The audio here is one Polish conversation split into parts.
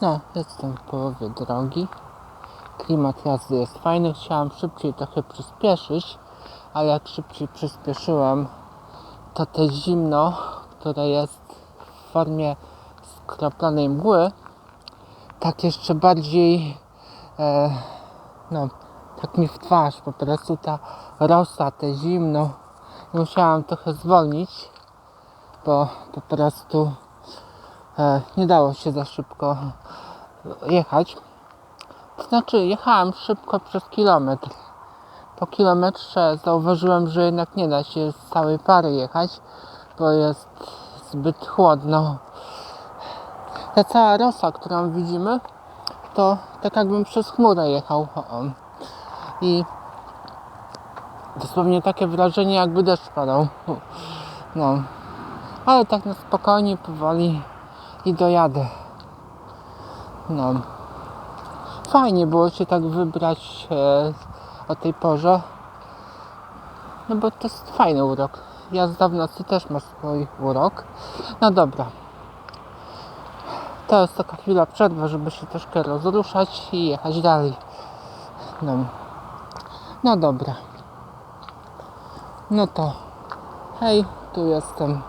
No, jestem w połowie drogi. Klimat jazdy jest fajny. Chciałam szybciej trochę przyspieszyć, ale jak szybciej przyspieszyłem, to te zimno, które jest w formie skroplonej mgły, tak jeszcze bardziej, e, no, tak mi w twarz, po prostu ta rosa, te zimno. Musiałam trochę zwolnić, bo po prostu nie dało się za szybko jechać. To znaczy, jechałem szybko przez kilometr. Po kilometrze zauważyłem, że jednak nie da się z całej pary jechać, bo jest zbyt chłodno. Ta cała rosa, którą widzimy, to tak jakbym przez chmurę jechał. I dosłownie takie wrażenie, jakby deszcz padał. No, ale tak na spokojnie, powoli i dojadę. No. Fajnie było się tak wybrać e, o tej porze. No bo to jest fajny urok. Jazda w nocy też ma swój urok. No dobra. To jest taka chwila przerwy, żeby się troszkę rozruszać i jechać dalej. No. No dobra. No to hej, tu jestem.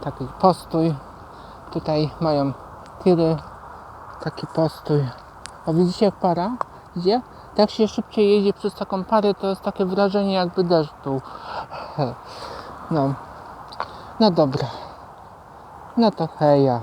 Taki postój. Tutaj mają tiry. Taki postój. A widzicie jak para idzie? Jak się szybciej jedzie przez taką parę, to jest takie wrażenie jakby deszcz był. No. No dobra. No to heja.